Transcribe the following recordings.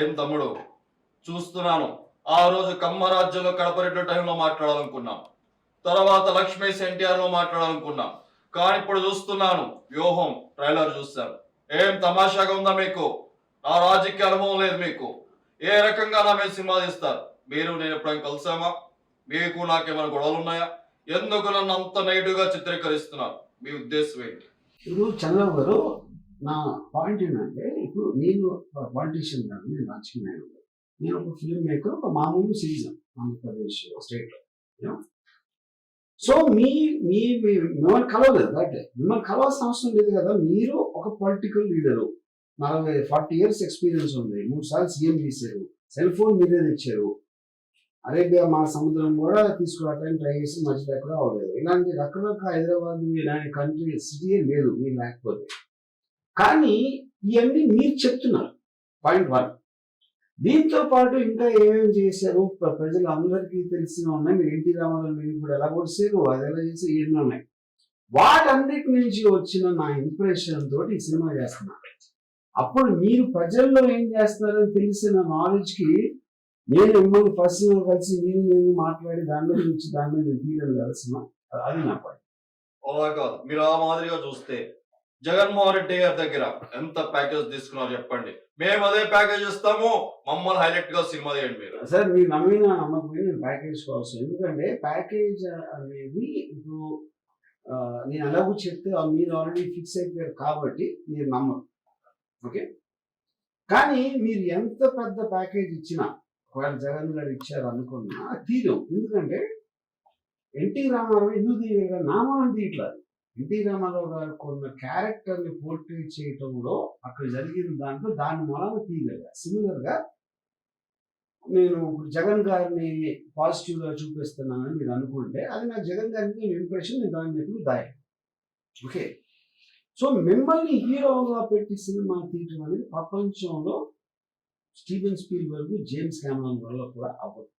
ఏం తమ్ముడు? చూస్తున్నాను. ఆ రోజు కమ్మరాజ్యంలో కడపరెడ్డి టైంలో మాట్లాడాలనుకున్నాం. తర్వాత లక్ష్మీస్ ఎన్టీఆర్లో మాట్లాడాలనుకున్నాం. కానీ ఇప్పుడు చూస్తున్నాను. వ్యూహం ట్రైలర్ చూశాను ఏం తమాషాగా ఉందా మీకు? నా రాజకీయ అనుభవం లేదు మీకు. ఏ రకంగా నా మీద సినిమా తీస్తారు? మీరు నేను ఎప్పుడైనా కలిసామా? మీకు నాకేమైనా గొడవలు ఉన్నాయా ఎందుకు నన్ను అంత నైటుగా చిత్రీకరిస్తున్నారు? మీ ఉద్దేశం ఏంటి? చంద్రబాబు గారు నా పాయింట్ ఏంటంటే ఇప్పుడు నేను పాలిటీషియన్ కాదు నేను రాజకీయ నాయకుడు నేను ఒక ఫిల్మ్ మేకర్ ఒక మామూలు సిటిజన్ ఆంధ్రప్రదేశ్ స్టేట్లో సో మీ మీ మిమ్మల్ని కలవలేదు అంటే మిమ్మల్ని కలవాల్సిన అవసరం లేదు కదా మీరు ఒక పొలిటికల్ లీడరు నలభై ఫార్టీ ఇయర్స్ ఎక్స్పీరియన్స్ ఉంది. మూడు సార్లు సీఎం చేశారు సెల్ ఫోన్ మీరే తెచ్చారు. అరేబియా మా సముద్రం కూడా తీసుకురావడానికి ట్రై చేసి మధ్యలో ఎక్కడ అవ్వలేదు. ఇలాంటి రకరకాల హైదరాబాద్ ఇలాంటి కంట్రీ సిటీ లేదు మీరు లేకపోతే. కానీ ఇవన్నీ మీరు చెప్తున్నారు. Point one. దీంతో పాటు ఇంకా ఏమేమి చేశారు? ప్రజలు అందరికీ తెలిసిన ఉన్నాయి. మీరు ఎన్టీ రామారావు మీరు ఇప్పుడు ఎలా కొడిసారు? అది ఎలా చేసి ఎన్ని ఉన్నాయి? వాటన్నిటి నుంచి వచ్చిన నా ఇంప్రెషన్ తోటి ఈ సినిమా చేస్తున్నా. అప్పుడు మీరు ప్రజల్లో ఏం చేస్తున్నారని తెలిసిన నాలెడ్జ్కి నేను మిమ్మల్ని పర్సనల్ కలిసి మీరు నేను మాట్లాడి దాని మీద నుంచి దాని మీద తీయడం కదా సినిమా. అది నా పాయింట్ oh మీరు ఆ మాదిరిగా చూస్తే జగన్మోహన్ రెడ్డి గారి దగ్గర ఎంత ప్యాకేజ్ తీసుకున్నారు చెప్పండి. మేము అదే ప్యాకేజ్ ఇస్తాము. మమ్మల్ని హైలైట్గా సినిమా చేయండి మీరు. సార్ మీరు నమ్మిన నమ్మకమే నేను ప్యాకేజ్ కోసం. ఎందుకంటే ప్యాకేజ్ అనేది ఇప్పుడు నేను ఎలాగో చెప్తే మీరు ఆల్రెడీ ఫిక్స్ అయిపోయారు కాబట్టి మీరు నమ్మరు. ఓకే? కానీ మీరు ఎంత పెద్ద ప్యాకేజ్ ఇచ్చినా ఒకవేళ జగన్ గారు ఇచ్చారు అనుకున్నా తీరు ఎందుకంటే ఎన్టీ రామారావు ఎందుకు తీయగా నామాన్ని తీయట్లేదు. ఎన్టీ రామారావు గారు కొన్న క్యారెక్టర్ని పోర్ట్రేట్ చేయటంలో అక్కడ జరిగిన దాంట్లో దాని మూలంగా తీయగలిగా. సిమిలర్గా నేను జగన్ గారిని పాజిటివ్గా చూపిస్తున్నానని మీరు అనుకుంటే అది నాకు జగన్ గారికి ఇంప్రెషన్ నేను దాన్ని ఎప్పుడు దాయ. ఓకే సో మిమ్మల్ని హీరోగా పెట్టి సినిమా తీయటం అనేది ప్రపంచంలో స్టీవెన్ స్పీల్ వరకు జేమ్స్ క్యామరాన్ వల్ల కూడా అవ్వదు.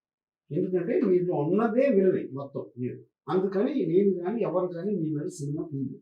ఎందుకంటే మీరు ఉన్నదే వినది మొత్తం మీరు. అందుకని నేను కానీ ఎవరు కానీ మీ మీద సినిమా తీయలేదు.